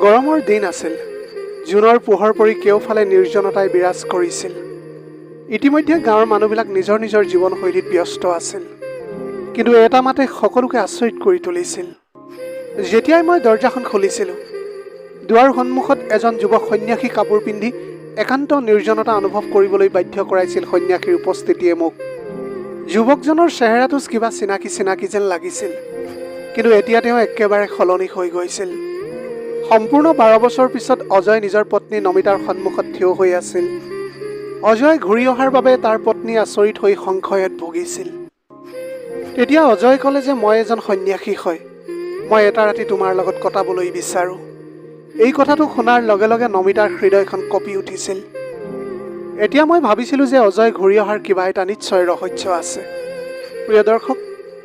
গৰমৰ দিন আছিল। জোনৰ পোহৰ পৰি কেওফালে নিৰ্জনতাই বিৰাজ কৰিছিল। ইতিমধ্যে গাঁৱৰ মানুহবিলাক নিজৰ নিজৰ জীৱনশৈলীত ব্যস্ত আছিল। কিন্তু এটা মাতে সকলোকে আচৰিত কৰি তুলিছিল। যেতিয়াই মই দৰ্জাখন খুলিছিলোঁ দুৱাৰ সন্মুখত এজন যুৱক সন্যাসী কাপোৰ পিন্ধি একান্ত নিৰ্জনতা অনুভৱ কৰিবলৈ বাধ্য কৰাইছিল সন্যাসীৰ উপস্থিতিয়ে মোক। যুৱকজনৰ চেহেৰাটো কিবা চিনাকি চিনাকি যেন লাগিছিল কিন্তু এতিয়া তেওঁ একেবাৰে সলনি হৈ গৈছিল। সম্পূৰ্ণ বাৰ বছৰ পিছত অজয় নিজৰ পত্নী নমিতাৰ সন্মুখত থিয় হৈ আছিল। অজয় ঘূৰি অহাৰ বাবে তাৰ পত্নী আচৰিত হৈ সংশয়ত ভুগিছিল। তেতিয়া অজয় ক'লে যে মই এজন সন্যাসী হয়। মই এটা ৰাতি তোমাৰ লগত কটাবলৈ বিচাৰোঁ। এই কথাটো শুনাৰ লগে লগে নমিতাৰ হৃদয়খন কঁপি উঠিছিল। এতিয়া মই ভাবিছিলোঁ যে অজয় ঘূৰি অহাৰ কিবা এটা নিশ্চয় ৰহস্য আছে। প্ৰিয় দৰ্শক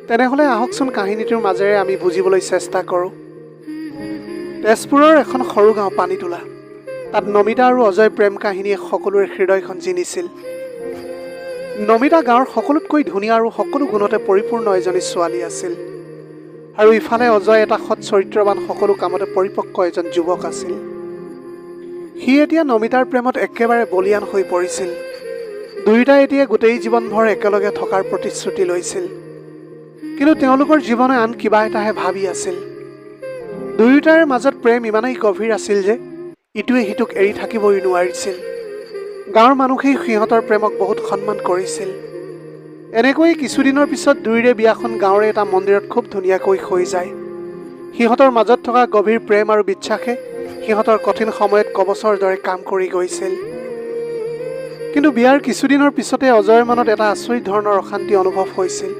তেনেহ'লে আহকচোন কাহিনীটোৰ মাজেৰে আমি বুজিবলৈ চেষ্টা কৰোঁ। তেজপুৰৰ এখন সৰু গাঁও পানীতোলা তাত নমিতা আৰু অজয় প্ৰেম কাহিনীয়ে সকলোৰে হৃদয়খন জিনিছিল। নমিতা গাঁৱৰ সকলোতকৈ ধুনীয়া আৰু সকলো গুণতে পৰিপূৰ্ণ এজনী ছোৱালী আছিল। আৰু ইফালে অজয় এটা সৎ চৰিত্ৰৱান সকলো কামতে পৰিপক্ক এজন যুৱক আছিল। সি এতিয়া নমিতাৰ প্ৰেমত একেবাৰে বলিয়ান হৈ পৰিছিল। দুয়োটাই এতিয়া গোটেই জীৱনভৰ একেলগে থকাৰ প্ৰতিশ্ৰুতি লৈছিল। কিন্তু তেওঁলোকৰ জীৱনে আন কিবা এটাহে ভাবি আছিল। দুয়োটাৰে মাজত প্ৰেম ইমানেই গভীৰ আছিল যে ইটোৱে সিটোক এৰি থাকিবই নোৱাৰিছিল। গাঁৱৰ মানুহেই সিহঁতৰ প্ৰেমক বহুত সন্মান কৰিছিল। এনেকৈ কিছুদিনৰ পিছত দুয়োৰে বিয়াখন গাঁৱৰে এটা মন্দিৰত খুব ধুনীয়াকৈ হৈ যায়। সিহঁতৰ মাজত থকা গভীৰ প্ৰেম আৰু বিশ্বাসে সিহঁতৰ কঠিন সময়ত কবচৰ দৰে কাম কৰি গৈছিল। কিন্তু বিয়াৰ কিছুদিনৰ পিছতে অজয়ৰ মনত এটা আচৰিত ধৰণৰ অশান্তি অনুভৱ হৈছিল।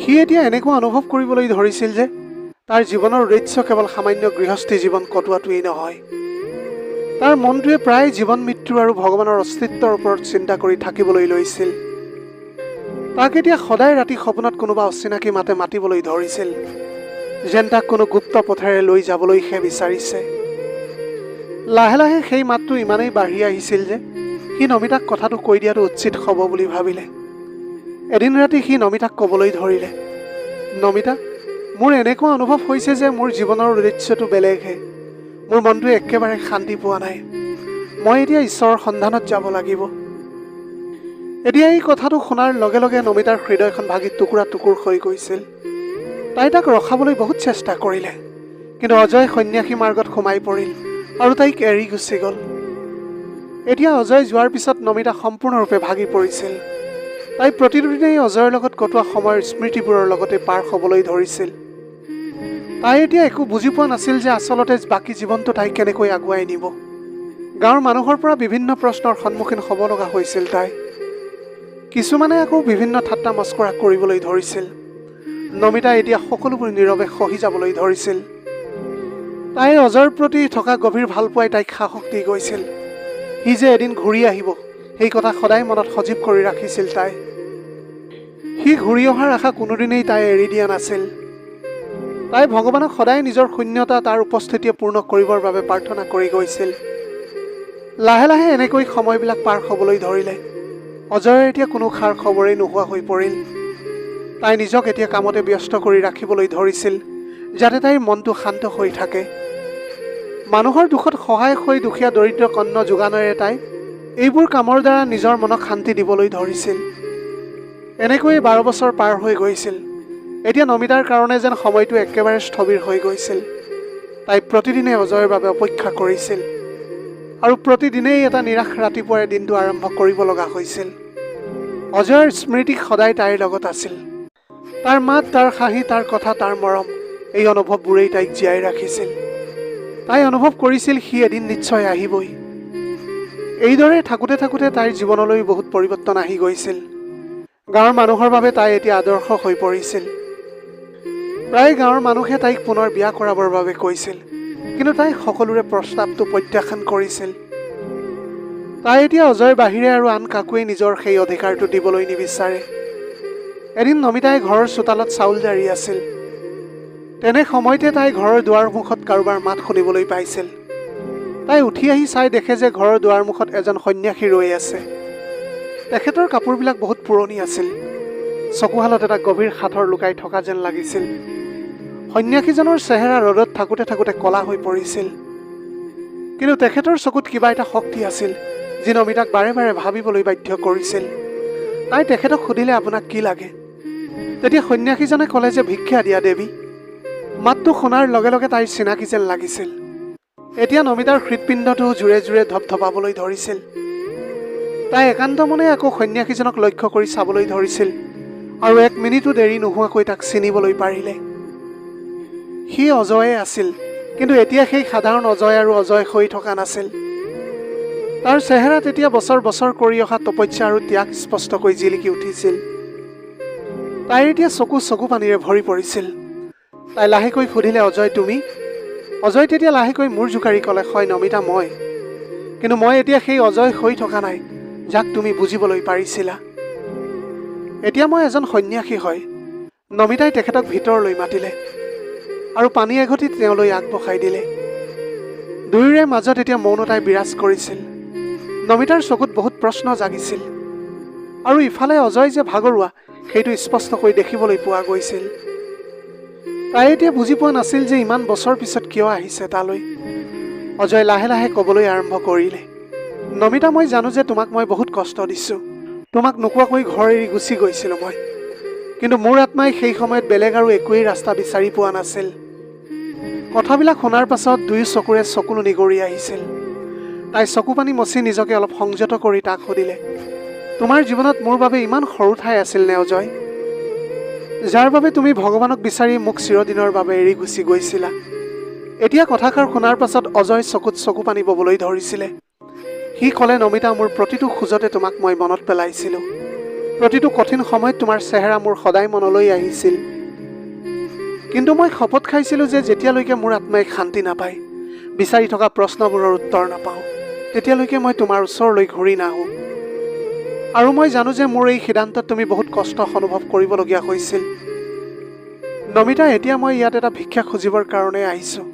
সি এতিয়া এনেকুৱা অনুভৱ কৰিবলৈ ধৰিছিল যে তাৰ জীৱনৰ উদ্দেশ্য কেৱল সামান্য গৃহস্থী জীৱন কটোৱাটোৱেই নহয়। তাৰ মনটোৱে প্ৰায় জীৱন মৃত্যু আৰু ভগৱানৰ অস্তিত্বৰ ওপৰত চিন্তা কৰি থাকিবলৈ লৈছিল। তাক এতিয়া সদায় ৰাতি সপোনত কোনোবা অচিনাকি মাতে মাতিবলৈ ধৰিছিল, যেন তাক কোনো গুপ্ত পথেৰে লৈ যাবলৈহে বিচাৰিছে। লাহে লাহে সেই মাতটো ইমানেই বাঢ়ি আহিছিল যে সি নমিতাক কথাটো কৈ দিয়াটো উচিত হ'ব বুলি ভাবিলে। এদিন ৰাতি সি নমিতাক ক'বলৈ ধৰিলে, নমিতা মোৰ এনেকুৱা অনুভৱ হৈছে যে মোৰ জীৱনৰ উদ্দেশ্যটো বেলেগহে মোৰ মনটোৱে একেবাৰে শান্তি পোৱা নাই। মই এতিয়া ঈশ্বৰৰ সন্ধানত যাব লাগিব। এতিয়া এই কথাটো শুনাৰ লগে লগে নমিতাৰ হৃদয়খন ভাগি টুকুৰা টুকুৰ হৈ গৈছিল। তাই তাক ৰখাবলৈ বহুত চেষ্টা কৰিলে। কিন্তু অজয় সন্যাসী মাৰ্গত সোমাই পৰিল আৰু তাইক এৰি গুচি গ'ল। এতিয়া অজয় যোৱাৰ পিছত নমিতা সম্পূৰ্ণৰূপে ভাগি পৰিছিল। তাই প্ৰতিদিনেই অজয়ৰ লগত কটোৱা সময়ৰ স্মৃতিবোৰৰ লগতে পাৰ হ'বলৈ ধৰিছিল। তাই এতিয়া একো বুজি পোৱা নাছিল যে আচলতে বাকী জীৱনটো তাই কেনেকৈ আগুৱাই নিব। গাঁৱৰ মানুহৰ পৰা বিভিন্ন প্ৰশ্নৰ সন্মুখীন হ'ব লগা হৈছিল তাই। কিছুমানে আকৌ বিভিন্ন ঠাট্টা মস্কৰা কৰিবলৈ ধৰিছিল। নমিতা এতিয়া সকলোবোৰ নীৰৱে সহি যাবলৈ ধৰিছিল। তাই অজয়ৰ প্ৰতি থকা গভীৰ ভালপোৱাই তাইক সাহস দি গৈছিল। সি যে এদিন ঘূৰি আহিব সেই কথা সদায় মনত সজীৱ কৰি ৰাখিছিল তাই। সি ঘূৰি অহাৰ আশা কোনোদিনেই তাই এৰি দিয়া নাছিল। তাই ভগৱানক সদায় নিজৰ শূন্যতা তাৰ উপস্থিতিয়ে পূৰ্ণ কৰিবৰ বাবে প্ৰাৰ্থনা কৰি গৈছিল। লাহে লাহে এনেকৈ সময়বিলাক পাৰ হ'বলৈ ধৰিলে। অজয়ৰ এতিয়া কোনো খাৰ খবৰেই নোহোৱা হৈ পৰিল। তাই নিজক এতিয়া কামতে ব্যস্ত কৰি ৰাখিবলৈ ধৰিছিল যাতে তাইৰ মনটো শান্ত হৈ থাকে। মানুহৰ দুখত সহায় হৈ দুখীয়া দৰিদ্ৰ কন্ন যোগানেৰে তাই এইবোৰ কামৰ দ্বাৰা নিজৰ মনক শান্তি দিবলৈ ধৰিছিল। এনেকৈয়ে বাৰ বছৰ পাৰ হৈ গৈছিল। এতিয়া নমিতাৰ কাৰণে যেন সময়টো একেবাৰে স্থবিৰ হৈ গৈছিল। তাই প্ৰতিদিনে অজয়ৰ বাবে অপেক্ষা কৰিছিল আৰু প্ৰতিদিনেই এটা নিৰাশ ৰাতিপুৱাৰে দিনটো আৰম্ভ কৰিব লগা হৈছিল। অজয়ৰ স্মৃতি সদায় তাইৰ লগত আছিল। তাৰ মাত তাৰ হাঁহি তাৰ কথা তাৰ মৰম এই অনুভৱবোৰেই তাইক জীয়াই ৰাখিছিল। তাই অনুভৱ কৰিছিল সি এদিন নিশ্চয় আহিবই। এইদৰে থাকোঁতে থাকোঁতে তাইৰ জীৱনলৈ বহুত পৰিৱৰ্তন আহি গৈছিল। গাঁৱৰ মানুহৰ বাবে তাই এতিয়া আদৰ্শ হৈ পৰিছিল। প্ৰায় গাঁৱৰ মানুহে তাইক পুনৰ বিয়া কৰাবৰ বাবে কৈছিল। কিন্তু তাই সকলোৰে প্ৰস্তাৱটো প্ৰত্যাখ্যান কৰিছিল। তাই এতিয়া অজয়ৰ বাহিৰে আৰু আন কাকোৱেই নিজৰ সেই অধিকাৰটো দিবলৈ নিবিচাৰে। এদিন নমিতাই ঘৰৰ চোতালত চাউল জাৰি আছিল। তেনে সময়তে তাই ঘৰৰ দুৱাৰমুখত কাৰোবাৰ মাত শুনিবলৈ পাইছিল। তাই উঠি আহি চাই দেখে যে ঘৰৰ দুৱাৰমুখত এজন সন্যাসী ৰৈ আছে। তেখেতৰ কাপোৰবিলাক বহুত পুৰণি আছিল। চকুহালত এটা গভীৰ সাঁথৰ লুকাই থকা যেন লাগিছিল। সন্যাসীজনৰ চেহেৰা ৰ'দত থাকোঁতে থাকোঁতে কলা হৈ পৰিছিল। কিন্তু তেখেতৰ চকুত কিবা এটা শক্তি আছিল যি নমিতাক বাৰে বাৰে ভাবিবলৈ বাধ্য কৰিছিল। তাই তেখেতক সুধিলে আপোনাক কি লাগে? তেতিয়া সন্যাসীজনে ক'লে যে ভিক্ষা দিয়া দেৱী। মাতটো শুনাৰ লগে লগে তাইৰ চিনাকি যেন লাগিছিল। এতিয়া নমিতাৰ হৃদপিণ্ডটো জোৰে জোৰে ধপধপাবলৈ ধৰিছিল। তাই একান্ত মনে আকৌ সন্যাসীজনক লক্ষ্য কৰি চাবলৈ ধৰিছিল আৰু এক মিনিটো দেৰি নোহোৱাকৈ তাক চিনিবলৈ পাৰিলে। সি অজয়ে আছিল কিন্তু এতিয়া সেই সাধাৰণ অজয় আৰু অজয় হৈ থকা নাছিল। তাৰ চেহেৰাত এতিয়া বছৰ বছৰ কৰি অহা তপস্যা আৰু ত্যাগ স্পষ্টকৈ জিলিকি উঠিছিল। তাইৰ এতিয়া চকু চকু পানীৰে ভৰি পৰিছিল। তাই লাহেকৈ সুধিলে অজয় তুমি? অজয় তেতিয়া লাহেকৈ মূৰ জোকাৰি ক'লে হয় নমিতা মই। কিন্তু মই এতিয়া সেই অজয় হৈ থকা নাই যাক তুমি বুজিবলৈ পাৰিছিলা। এতিয়া মই এজন সন্যাসী হয়। নমিতাই তেখেতক ভিতৰলৈ মাতিলে। আৰু পানী এঘটি তেওঁলৈ আগবঢ়াই দিলে। দুয়োৰে মাজত এতিয়া মৌনতাই বিৰাজ কৰিছিল। নমিতাৰ চকুত বহুত প্ৰশ্ন জাগিছিল। আৰু ইফালে অজয় যে ভাগৰুৱা সেইটো স্পষ্টকৈ দেখিবলৈ পোৱা গৈছিল। তাই এতিয়া বুজি পোৱা নাছিল যে ইমান বছৰ পিছত কিয় আহিছে তালৈ। অজয় লাহে লাহে ক'বলৈ আৰম্ভ কৰিলে। নমিতা মই জানো যে তোমাক মই বহুত কষ্ট দিছোঁ। তোমাক নোকোৱাকৈ ঘৰ এৰি গুচি গৈছিলোঁ মই। কিন্তু মোৰ আত্মাই সেই সময়ত বেলেগ আৰু একোৱেই ৰাস্তা বিচাৰি পোৱা নাছিল। কথাবিলাক শুনাৰ পাছত দুয়ো চকুৰে চকুলো নিগৰি আহিছিল। তাই চকু পানী মচি নিজকে অলপ সংযত কৰি তাক সুধিলে তোমাৰ জীৱনত মোৰ বাবে ইমান সৰু ঠাই আছিল নে অজয়? যাৰ বাবে তুমি ভগৱানক বিচাৰি মোক চিৰদিনৰ বাবে এৰি গুচি গৈছিলা। এতিয়া কথাষাৰ শুনাৰ পাছত অজয় চকুত চকু পানী ববলৈ ধৰিছিলে। সি ক'লে নমিতা মোৰ প্ৰতিটো খোজতে তোমাক মই মনত পেলাইছিলোঁ। প্ৰতিটো কঠিন সময়ত তোমাৰ চেহেৰা মোৰ সদায় মনলৈ আহিছিল। কিন্তু মই শপত খাইছিলোঁ যে যেতিয়ালৈকে মোৰ আত্মাই শান্তি নাপায় বিচাৰি থকা প্ৰশ্নবোৰৰ উত্তৰ নাপাওঁ তেতিয়ালৈকে মই তোমাৰ ওচৰলৈ ঘূৰি নাহোঁ। আৰু মই জানো যে মোৰ এই সিদ্ধান্তত তুমি বহুত কষ্ট অনুভৱ কৰিবলগীয়া হৈছিল। নমিতা এতিয়া মই ইয়াত এটা ভিক্ষা খুজিবৰ কাৰণে আহিছোঁ।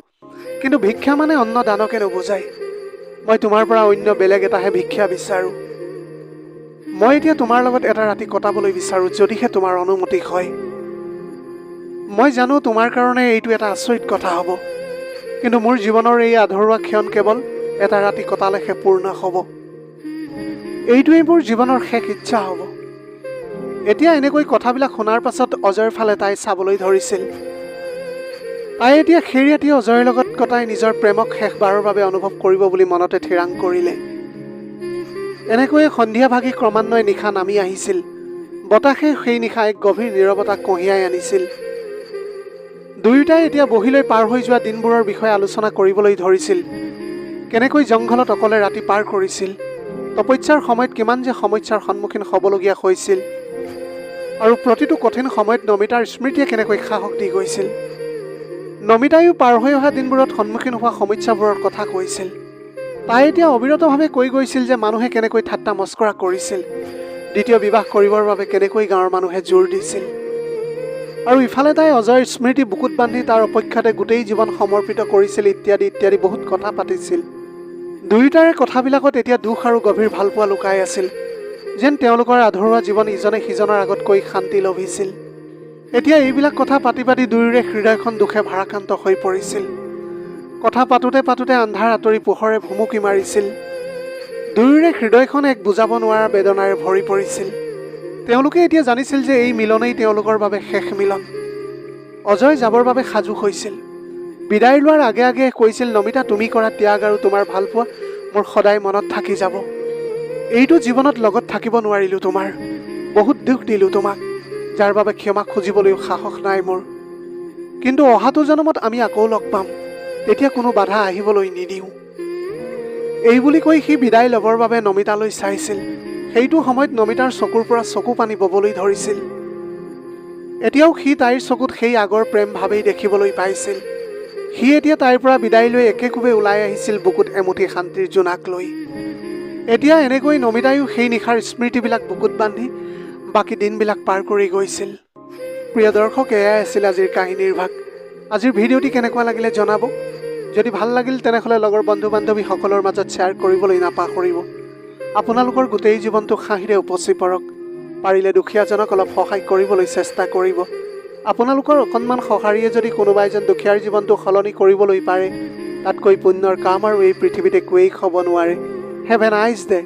কিন্তু ভিক্ষা মানে অন্ন দানকে নুবুজায় মই তোমাৰ পৰা অন্য বেলেগ এটাহে ভিক্ষা বিচাৰোঁ। মই এতিয়া তোমাৰ লগত এটা ৰাতি কটাবলৈ বিচাৰোঁ যদিহে তোমাৰ অনুমতি হয়। মই জানো তোমাৰ কাৰণে এইটো এটা আচৰিত কথা হ'ব। কিন্তু মোৰ জীৱনৰ এই আধৰুৱা ক্ষণ কেৱল এটা ৰাতি কটালেহে পূৰ্ণ হ'ব। এইটোৱেই মোৰ জীৱনৰ শেষ ইচ্ছা হ'ব। এতিয়া এনেকৈ কথাবিলাক শুনাৰ পাছত অজয়ৰ ফালে তাই চাবলৈ ধৰিছিল। তাই এতিয়া সেই ৰাতি অজয়ৰ লগত কটাই নিজৰ প্ৰেমক শেষবাৰৰ বাবে অনুভৱ কৰিব বুলি মনতে থিৰাং কৰিলে। এনেকৈয়ে সন্ধিয়া ভাগি ক্ৰমান্বয়ে নিশা নামি আহিছিল। বতাহে সেই নিশা এক গভীৰ নীৰৱতা কঢ়িয়াই আনিছিল। দুয়োটাই এতিয়া বহিলৈ পাৰ হৈ যোৱা দিনবোৰৰ বিষয়ে আলোচনা কৰিবলৈ ধৰিছিল। কেনেকৈ জংঘলত অকলে ৰাতি পাৰ কৰিছিল তপস্যাৰ সময়ত কিমান যে সমস্যাৰ সন্মুখীন হ'বলগীয়া হৈছিল আৰু প্ৰতিটো কঠিন সময়ত নমিতাৰ স্মৃতিয়ে কেনেকৈ সাহস দি গৈছিল। নমিতায়ো পাৰ হৈ অহা দিনবোৰত সন্মুখীন হোৱা সমস্যাবোৰৰ কথা কৈছিল। তাই এতিয়া অবিৰতভাৱে কৈ গৈছিল যে মানুহে কেনেকৈ ঠাট্টা মস্কৰা কৰিছিল দ্বিতীয় বিবাহ কৰিবৰ বাবে কেনেকৈ গাঁৱৰ মানুহে জোৰ দিছিল। আৰু ইফালে তাই অজয়ৰ স্মৃতি বুকুত বান্ধি তাৰ অপেক্ষাতে গোটেই জীৱন সমৰ্পিত কৰিছিল ইত্যাদি ইত্যাদি বহুত কথা পাতিছিল। দুয়োটাৰে কথাবিলাকত এতিয়া দুখ আৰু গভীৰ ভালপোৱা লুকাই আছিল। যেন তেওঁলোকৰ আধৰুৱা জীৱন ইজনে সিজনৰ আগতকৈ শান্তি লভিছিল। এতিয়া এইবিলাক কথা পাতি পাতি দুয়োৰে হৃদয়খন দুখে ভাৰাক্ৰান্ত হৈ পৰিছিল। কথা পাতোতে পাতোতে আন্ধাৰ আঁতৰি পোহৰে ভুমুকি মাৰিছিল। দুয়োৰে হৃদয়খন এক বুজাব নোৱাৰা বেদনাৰে ভৰি পৰিছিল। তেওঁলোকে এতিয়া জানিছিল যে এই মিলনেই তেওঁলোকৰ বাবে শেষ মিলন। অজয় যাবৰ বাবে সাজু হৈছিল। বিদায় লোৱাৰ আগে আগে কৈছিল নমিতা তুমি কৰা ত্যাগ আৰু তোমাৰ ভালপোৱা মোৰ সদায় মনত থাকি যাব। এইটো জীৱনত লগত থাকিব নোৱাৰিলোঁ তোমাৰ। বহুত দুখ দিলোঁ তোমাক যাৰ বাবে ক্ষমা খুজিবলৈও সাহস নাই মোৰ। কিন্তু অহাটো জনমত আমি আকৌ লগ পাম। তেতিয়া কোনো বাধা আহিবলৈ নিদিওঁ। এই বুলি কৈ সি বিদায় ল'বৰ বাবে নমিতালৈ চাইছিল। সেইটো সময়ত নমিতাৰ চকুৰ পৰা চকু পানী ববলৈ ধৰিছিল। এতিয়াও সি তাইৰ চকুত সেই আগৰ প্ৰেম ভাৱেই দেখিবলৈ পাইছিল। সি এতিয়া তাইৰ পৰা বিদায় লৈ একেকোবে ওলাই আহিছিল বুকুত এমুঠি শান্তিৰ জোনাক লৈ। এতিয়া এনেকৈ নমিতায়ো সেই নিশাৰ স্মৃতিবিলাক বুকুত বান্ধি বাকী দিনবিলাক পাৰ কৰি গৈছিল। প্ৰিয় দৰ্শক এয়াই আছিল আজিৰ কাহিনীৰ ভাগ। আজিৰ ভিডিঅ'টি কেনেকুৱা লাগিলে জনাব? যদি ভাল লাগিল তেনেহ'লে লগৰ বন্ধু বান্ধৱীসকলৰ মাজত শ্বেয়াৰ কৰিবলৈ নাপাহৰিব। আপোনালোকৰ গোটেই জীৱনটো হাঁহিৰে উপচি পৰক। পাৰিলে দুখীয়াজনক অলপ সহায় কৰিবলৈ চেষ্টা কৰিব। আপোনালোকৰ অকণমান সঁহাৰিয়ে যদি কোনোবা এজন দুখীয়াৰ জীৱনটো সলনি কৰিবলৈ পাৰে তাতকৈ পুণ্যৰ কাম আৰু এই পৃথিৱীত একোৱেই হ'ব নোৱাৰে। Have a nice day